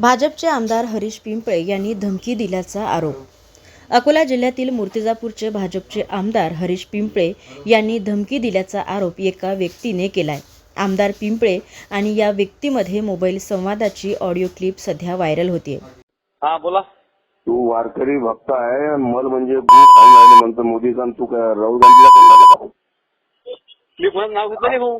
भाजपचे आमदार हरीश पिंपळे यांनी धमकी दिल्याचा आरोप. अकोला जिल्ह्यातील मूर्तिजापूरचे भाजपचे आमदार हरीश पिंपळे यांनी धमकी दिल्याचा आरोप एका व्यक्तीने केलाय. आमदार पिंपळे आणि या व्यक्तीमध्ये मोबाईल संवादाची ऑडिओ क्लिप सध्या व्हायरल होतीये. हा बोला. तू वारकरी भक्त आहे. मल म्हणजे म्हणतो आणि तू काय राहुल गांधीला? मी कोणाचं नाव घेतलं नाही भाऊ.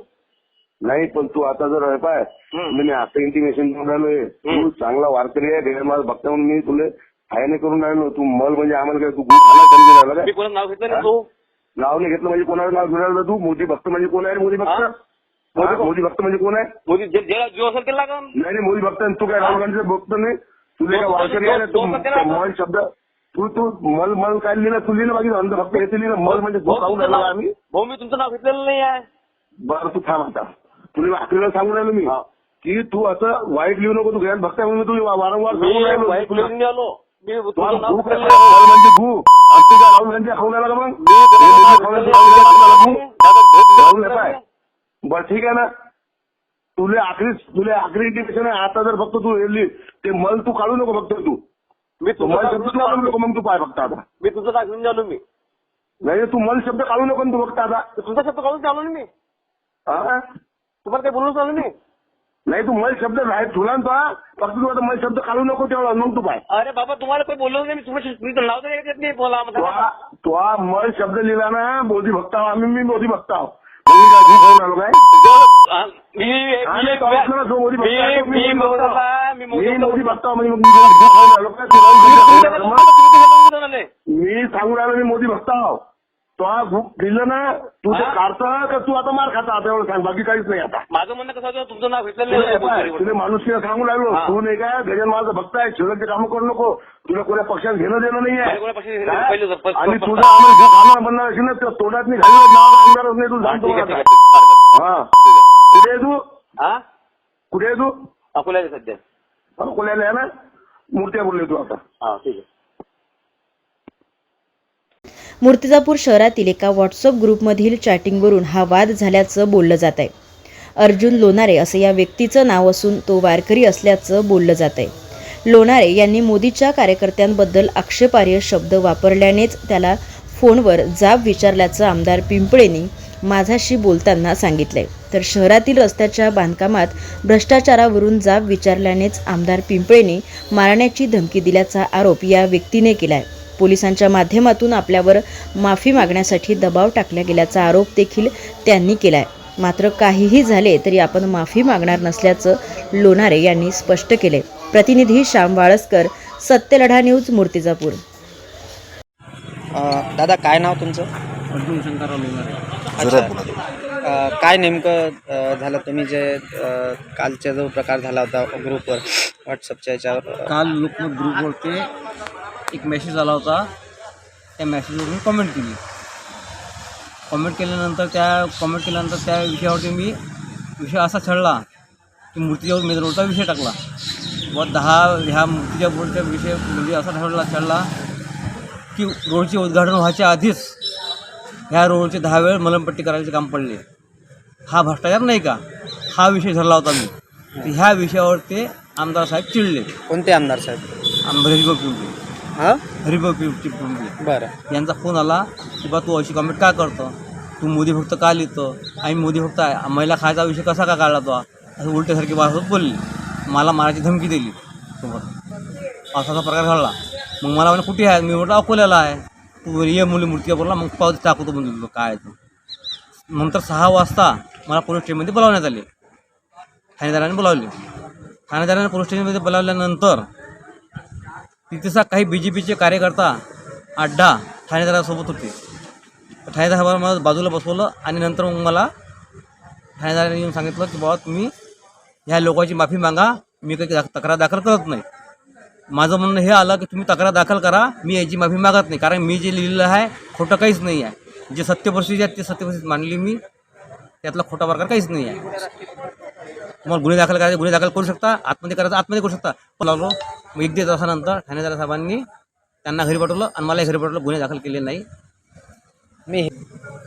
नाही पण तू आता जर पाय तुला मी असं इंटिमेशन देऊन राहिलोय तू चांगला वारकरी आहे माझा भक्त म्हणून मी तुला हायने करून राहिलो तू मल म्हणजे आम्हाला काय तू नाव घेतलं नाव नाही घेतलं म्हणजे कोणाचं नाव घेऊन राहिलं तू? मोदी भक्त म्हणजे कोण आहे मोदी भक्त? हा? हा, मोदी भक्त म्हणजे कोण आहे? मोदी नाही नाही मोदी भक्त. तू काय राहुल गांधीचा भक्त नाही? तुला काय वारकरी आहे? तू मल शब्द तू तू मल मल काय लिहिलं तू लिहिलं बाकी अंध भक्त येते लिहिलं. मल म्हणजे आम्ही. भाऊ मी तुमचं नाव घेतलेलं नाही आहे. बरं तू थांब आता. तुला आखरीला सांगून राहिलो मी. की तू असं वाईट लिहू नको तू घ्यायला भक्त म्हणून मी तुला वारंवार सांगून राहिलो म्हणजे भू राहुल गांधी खाऊन का मग. बरं ठीक आहे ना. तुले आखरी तुले आखरी इंटिमेशन आहे. आता जर फक्त तू ते मल तू काढू नको फक्त तू. मी तू तुमचं मल नाव शब्द काढू. नको मग तू पाय फक्त आता. मी नाव घेऊन आलो मी. नाही तू मल शब्द काढू नको तू फक्त आता. तुमचा शब्द काढून ना मी. हा? तुम्हाला काही बोलून आलो मी नाही तू मल शब्द नाही तुला ना तो हा. फक्त तू आता मल शब्द काढू नको तेवढा मग तू पाय अरे बाबा तुम्हाला काही बोललो नाही मी तुम्ही तुमचं नाव तर घेत नाही बोला तो. हा- तो हा मल शब्द लिहिला ना मोदी भक्त आहो आम्ही मी मोदी भक्त आहो मी काय खाऊन आलो काय हा, मी हा, नाही, मोदी भक्त आहे, तो मी म्हणजे खाऊन आलो काय आलो. आले? मी सांगून राहिलो मी मोदी भक्त आहो तो बुक दिलं ना तू ते? काढता का तू आता मार खाता? आता एवढं सांग बाकी काहीच नाही आता. माझं म्हणणं कसं होतं तुमचं नाव घेतलेलं तुला तुला माणूस राहिलो हा. तू नाही काय गजन माझं भक्त आहे शिवराचे कामं करू नको तुला कोणत्या पक्षात घेणं देणं नाही आहे. आणि तुझं आम्हाला बनणार असेल ना त्या तोंडात नाही घालणार नाव आमदारच नाही तू हा, सांगतो. हा. कुठे आहे तू? हा? कुठे आहे तू? अकोल्याचे सध्या. अकोल्याला आहे ना? मूर्त्या बोलले तू आता. हा ठीक आहे. मूर्तिजापूर शहरातील एका व्हॉट्सअप ग्रुपमधील चॅटिंगवरून हा वाद झाल्याचं बोललं जात आहे अर्जुन लोणारे असं या व्यक्तीचं नाव असून तो वारकरी असल्याचं बोललं जात आहे लोणारे यांनी मोदीच्या कार्यकर्त्यांबद्दल आक्षेपार्ह शब्द वापरल्यानेच त्याला फोनवर जाब विचारल्याचं आमदार पिंपळेंनी माझाशी बोलताना सांगितलंय. तर शहरातील रस्त्याच्या बांधकामात भ्रष्टाचारावरून जाब विचारल्यानेच आमदार पिंपळेंनी मारण्याची धमकी दिल्याचा आरोप या व्यक्तीने केलाय. पोलिसांच्या माध्यमातून आपल्यावर माफी मागण्यासाठी दबाव टाकला गेल्याचा आरोप देखील त्यांनी केलाय. मात्र काहीही झाले तरी आपण माफी मागणार नसल्याचं लोणारे यांनी स्पष्ट केले प्रतिनिधी श्याम वाळसकर सत्यलढा न्यूज मूर्तिजापूर. दादा काय नाव तुमचं? अर्जुन शंकरराव लोणारे काय नेमकं झालं? तुम्ही जे कालचा जो प्रकार झाला होता ग्रुपवर व्हॉट्सअपच्या याच्यावर काल लोकमत ग्रुपवरती एक मेसेज आला होता. त्या मेसेजवर मी कमेंट केली. कमेंट केल्यानंतर त्या कमेंट केल्यानंतर त्या विषयावरती मी विषय असा छळला की मूर्तीच्या मेदरोडचा विषय टाकला. व दहा ह्या मूर्तीच्या बोर्डचा विषय म्हणजे असा ठरवला छळला की रोडचे उद्घाटन व्हायच्या आधीच ह्या रोडचे दहा वेळ मलमपट्टी करायचे काम पडले. हा भ्रष्टाचार नाही का? हा विषय धरला होता मी. तर ह्या विषयावर ते आमदार साहेब चिडले. कोणते आमदार साहेब? हरिभाऊ पिंपळे. हां? पिंपळे बरं. यांचा फोन आला की बा तू अशी कमेंट का करतो? तू मोदी भक्त का लिहितो? आणि मोदी भक्त आहे. महिला खायचा विषय कसा का काढला तो? असं उलट्यासारखी बाळासोबत बोलली. मला मारायची धमकी दिली. सोबत असा प्रकार घडला. मग मला म्हणे कुठे आहे? मी म्हटलं अकोल्याला आहे. तू ये मुली मूर्ती बोलला मग पावती टाकतो म्हणजे काय ते? नंतर सहा वाजता मला पोलीस स्टेशनमध्ये बोलावण्यात आले. ठाणेदाराने बोलावले. ठाणेदाराने पोलीस स्टेशनमध्ये बोलावल्यानंतर तिथेचा काही बी जे पीचे कार्यकर्ता अड्डा ठाणेदारासोबत होते. तर ठाणेदार मला बाजूला बसवलं आणि नंतर मग मला ठाणेदाराने येऊन सांगितलं की बाबा तुम्ही ह्या लोकांची माफी मागा. मी काही दाख- तक्रार दाखल करत नाही. माझं म्हणणं हे आलं की तुम्ही तक्रार दाखल करा. मी याची माफी मागत नाही. कारण मी जे लिहिलेलं आहे खोटं काहीच नाही आहे. जे सत्यपरिस्थिती आहे ते सत्यपरिस्थिती मांडली मी. त्यातला खोटा प्रकार काहीच नाही आहे. तुम्हाला गुन्हे दाखल करायचे गुन्हे दाखल करू शकता आतमध्ये करायचं आतमध्ये करू शकता. बोलावलो मग एक दीड तासानंतर ठाणेदार साहेबांनी त्यांना घरी पाठवलं आणि मला घरी पाठवलं गुन्हे दाखल केले नाही. मी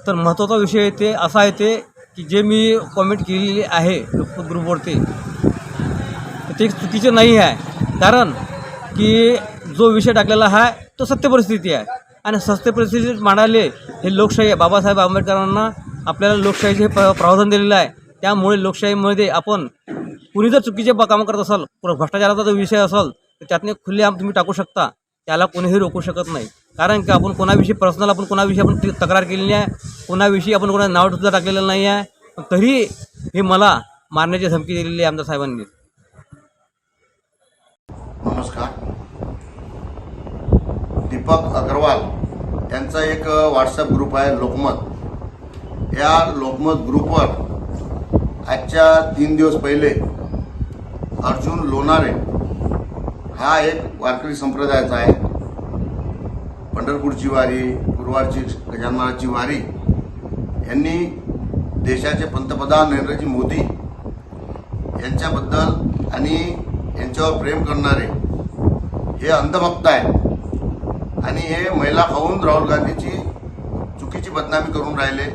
तर महत्त्वाचा विषय ते असा आहे ते की जे मी कमेंट केलेली आहे ग्रुपवरती ते चुकीचे नाही आहे. कारण की जो विषय टाकलेला आहे तो सत्य परिस्थिती आहे. आणि सत्य परिस्थिती मांडायले हे लोकशाही आहे. बाबासाहेब आंबेडकरांना आपल्याला लोकशाहीचे प्र प्रावधान दिलेलं आहे. त्यामुळे लोकशाहीमध्ये आपण कुणी जर चुकीचे कामं करत असाल पुढं भ्रष्टाचाराचा जो विषय असाल तर त्यातने खुलेआम तुम्ही टाकू शकता. त्याला कोणीही रोखू शकत नाही. कारण की आपण कोणाविषयी पर्सनल आपण कोणाविषयी आपण तक्रार तक्रार केलेली आहे कोणाविषयी आपण कोणा नावसुद्धा टाकलेलं नाही आहे. तरी हे मला मारण्याची धमकी दिलेली आहे आमच्या साहेबांनी. नमस्कार. दीपक अग्रवाल यांचा एक व्हॉट्सअप ग्रुप आहे लोकमत. या लोकमत ग्रुपवर आजच्या तीन दिवस पहिले अर्जुन लोणारे हा एक वारकरी संप्रदायाचा आहे. पंढरपूरची वारी गुरुवारची गजाननाची वारी यांनी देशाचे पंतप्रधान नरेंद्रजी मोदी यांच्याबद्दल आणि यांच्यावर प्रेम करणारे हे अंधभक्त आहेत. आणि हे महिला खाऊन राहुल गांधीची चुकीची बदनामी करून राहिले.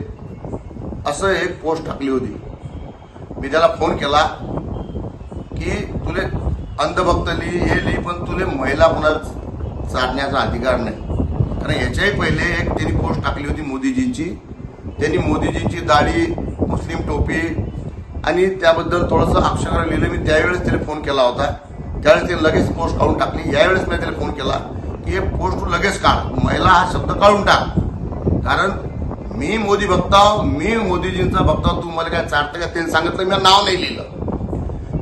असं एक पोस्ट टाकली होती. मी त्याला फोन केला की तुले अंधभक्त लिही हे लिही पण तुले महिला कोणाला चालण्याचा अधिकार नाही. कारण याच्याही पहिले एक त्यांनी पोस्ट टाकली होती मोदीजींची. त्यांनी मोदीजींची दाढी मुस्लिम टोपी आणि त्याबद्दल थोडंसं अक्षर लिहिलं. मी त्यावेळेस त्याला फोन केला होता. त्यावेळेस त्याने लगेच पोस्ट काढून टाकली. यावेळेस मी त्याला फोन केला की हे पोस्ट लगेच काढ. महिला हा शब्द काढून टाक. कारण मी मोदी भक्त मी मोदीजींचा भक्त तू मला काय चाटतं का त्यांनी सांगितलं मी नाव नाही लिहिलं.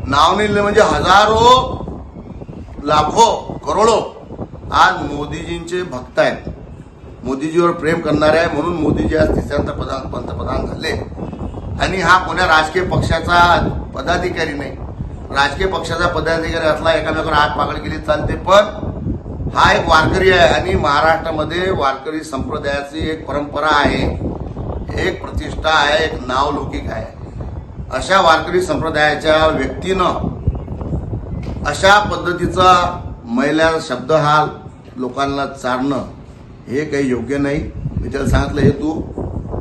नाव नाही लिहिलं म्हणजे हजारो लाखो करोडो आज मोदीजींचे भक्त आहेत. मोदीजीवर प्रेम करणारे आहे म्हणून मोदीजी आज तिसऱ्यांदा प्रधान पंतप्रधान झाले. आणि हा कोण्या राजकीय पक्षाचा पदाधिकारी नाही. राजकीय पक्षाचा पदाधिकारी असला एकामेकावर हात पाकड केली चालते. पण हा एक वारकरी आहे आणि महाराष्ट्रामध्ये वारकरी संप्रदायाची एक परंपरा आहे. एक प्रतिष्ठा आहे एक नावलौकिक आहे. अशा वारकरी संप्रदायाच्या व्यक्तीनं अशा पद्धतीचा महिला शब्द हा लोकांना चारणं हे काही योग्य नाही. मी त्याला सांगितलं हे तू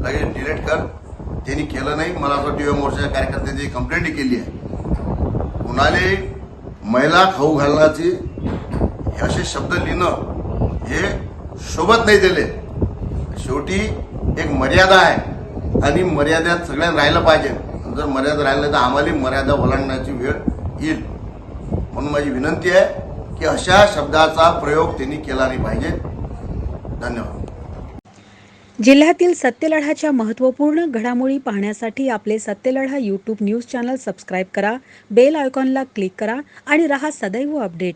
लगेच डिलीट कर. त्यांनी केलं नाही. मला असं टी मोर्चाच्या कार्यकर्त्यांची कंप्लेंटही केली आहे. कुणाले महिला खाऊ घालण्याची हे असे शब्द लिहिणं हे शोभत नाही दिले शेवटी एक मर्यादा आहे. आणि मर्यादेत सगळ्यांना राहिलं पाहिजे. जर मर्यादा राहिलं तर आम्हाला मर्यादा ओलांडण्याची वेळ येईल. म्हणून माझी विनंती आहे की अशा शब्दाचा प्रयोग त्यांनी केला नाही पाहिजे. धन्यवाद. जिल्ह्यातील सत्यलढाच्या महत्त्वपूर्ण घडामोडी पाहण्यासाठी आपले Satyaladha YouTube news channel subscribe करा. बेल आयकॉनला क्लिक करा आणि रहा सदैव अपडेट